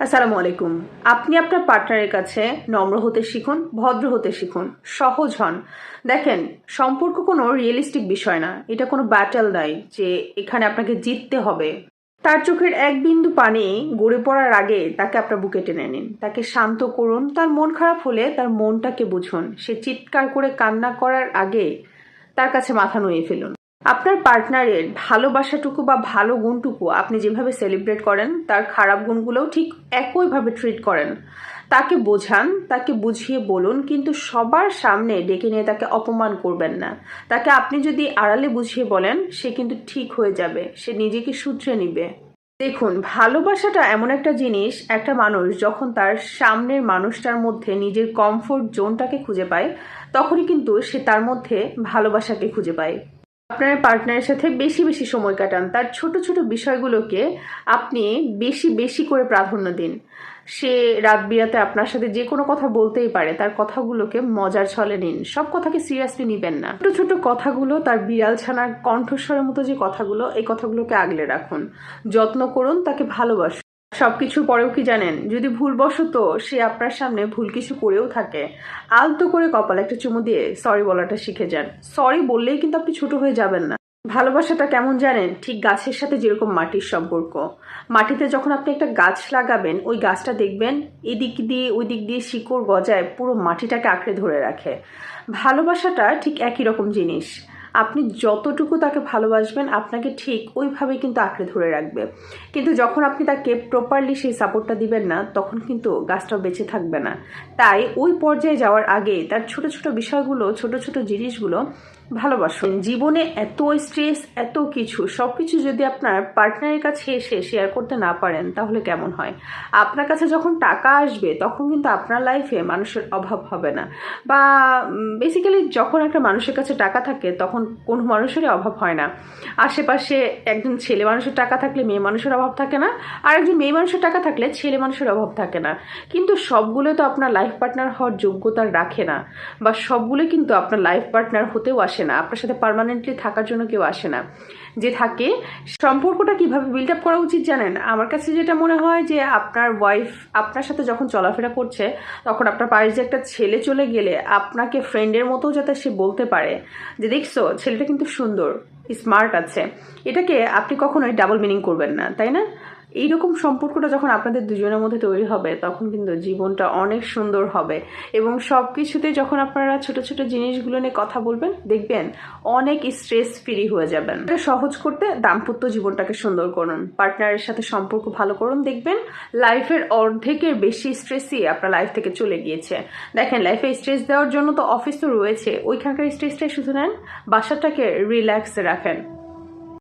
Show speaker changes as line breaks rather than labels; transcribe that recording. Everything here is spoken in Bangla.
আসসালামু আলাইকুম। আপনি আপনার পার্টনারের কাছে নম্র হতে শিখুন, ভদ্র হতে শিখুন, সহজ হন। দেখেন, সম্পর্ক কোনো রিয়েলিস্টিক বিষয় না। এটা কোনো ব্যাটেল নাই যে এখানে আপনাকে জিততে হবে। তার চোখের এক বিন্দু পানি গড়ে পড়ার আগে তাকে আপনার বুকে টেনে নিন। তাকে শান্ত করুন। তার মন খারাপ হলে তার মনটাকে বুঝুন। সে চিৎকার করে কান্না করার আগে তার কাছে মাথা নুয়ে ফেলুন। আপনার পার্টনারের ভালোবাসাটুকু বা ভালো গুণটুকু আপনি যেভাবে সেলিব্রেট করেন, তার খারাপ গুণগুলোও ঠিক একইভাবে ট্রিট করেন। তাকে বোঝান, তাকে বুঝিয়ে বলুন, কিন্তু সবার সামনে ডেকে নিয়ে তাকে অপমান করবেন না। তাকে আপনি যদি আড়ালে বুঝিয়ে বলেন, সে কিন্তু ঠিক হয়ে যাবে, সে নিজেকে সূত্রে নিবে। দেখুন, ভালোবাসাটা এমন একটা জিনিস, একটা মানুষ যখন তার সামনের মানুষটার মধ্যে নিজের কমফোর্ট জোনটাকে খুঁজে পায়, তখনই কিন্তু সে তার মধ্যে ভালোবাসাকে খুঁজে পায়। আপনার পার্টনারের সাথে বেশি বেশি সময় কাটান। তার ছোট ছোট বিষয়গুলোকে আপনি বেশি বেশি করে প্রাধান্য দিন। সে রাত বিরাতে আপনার সাথে যে কোনো কথা বলতেই পারে, তার কথাগুলোকে মজার ছলে নিন। সব কথাকে সিরিয়াসলি নিবেন না। ছোট ছোট কথাগুলো, তার বিড়াল ছানার কণ্ঠস্বরের মতো যে কথাগুলো, এই কথাগুলোকে আগলে রাখুন। যত্ন করুন, তাকে ভালোবাসুন। সবকিছুর পরেও কি জানেন? যদি ভুলবশত সে আপনার সামনে ভুল কিছু করেও থাকে, আলতো করে কপাল একটা চুমু দিয়ে সরি বলাটা শিখে যান। সরি বললেই কিন্তু আপনি ছোট হয়ে যাবেন না। ভালোবাসাটা কেমন জানেন? ঠিক গাছের সাথে যেরকম মাটির সম্পর্ক। মাটিতে যখন আপনি একটা গাছ লাগাবেন, ওই গাছটা দেখবেন এদিক দিয়ে ওই দিক দিয়ে শিকড় গজায় পুরো মাটিটাকে আঁকড়ে ধরে রাখে। ভালোবাসাটা ঠিক একই রকম জিনিস। আপনি যতটুকু তাকে ভালোবাসবেন, আপনাকে ঠিক ওইভাবে কিন্তু আঁকড়ে ধরে রাখবে। কিন্তু যখন আপনি তাকে প্রপারলি সেই সাপোর্টটা দিবেন না, তখন কিন্তু গাছটাও বেঁচে থাকবে না। তাই ওই পর্যায়ে যাওয়ার আগে তার ছোট ছোট বিষয়গুলো, ছোট ছোট জিনিসগুলো ভালোবাসুন। জীবনে এত স্ট্রেস এত কিছু সব কিছু যদি আপনার পার্টনারের কাছে এসে শেয়ার করতে না পারেন, তাহলে কেমন হয়? আপনার কাছে যখন টাকা আসবে, তখন কিন্তু আপনার লাইফে মানুষের অভাব হবে না। বা বেসিক্যালি যখন একটা মানুষের কাছে টাকা থাকে, তখন কোনো মানুষেরই অভাব হয় না। আশেপাশে একজন ছেলে মানুষের টাকা থাকলে মেয়ে মানুষের অভাব থাকে না, আর একজন মেয়ে মানুষের টাকা থাকলে ছেলে মানুষের অভাব থাকে না। কিন্তু সবগুলো তো আপনার লাইফ পার্টনার হওয়ার যোগ্যতা রাখে না, বা সবগুলো কিন্তু আপনার লাইফ পার্টনার হতেও আসে না। আপনার সাথে পারমানেন্টলি থাকার জন্য কেউ আসে না। যে থাকে, সম্পর্কটা কীভাবে বিল্ড আপ করা উচিত জানেন? আমার কাছে যেটা মনে হয় যে আপনার ওয়াইফ আপনার সাথে যখন চলাফেরা করছে, তখন আপনার পায়ে যে একটা ছেলে চলে গেলে আপনাকে ফ্রেন্ডের মতো যাতে সে বলতে পারে যে, দেখছ, ছেলেটা কিন্তু সুন্দর স্মার্ট আছে। এটাকে আপনি কখনোই ডাবল মিনিং করবেন না, তাই না? এইরকম সম্পর্কটা যখন আপনাদের দুজনের মধ্যে তৈরি হবে, তখন কিন্তু জীবনটা অনেক সুন্দর হবে। এবং সব কিছুতে যখন আপনারা ছোট ছোট জিনিসগুলো নিয়ে কথা বলবেন, দেখবেন অনেক স্ট্রেস ফ্রি হয়ে যাবেন। এটা সহজ করতে দাম্পত্য জীবনটাকে সুন্দর করুন। পার্টনারের সাথে সম্পর্ক ভালো করুন, দেখবেন লাইফের অর্ধেকের বেশি স্ট্রেসই আপনার লাইফ থেকে চলে গিয়েছে। দেখেন লাইফে স্ট্রেস দেওয়ার জন্য তো অফিস তো রয়েছে, ওইখানকার স্ট্রেসটাই শুধু নেন, বাসাটাকে রিল্যাক্সে রাখেন।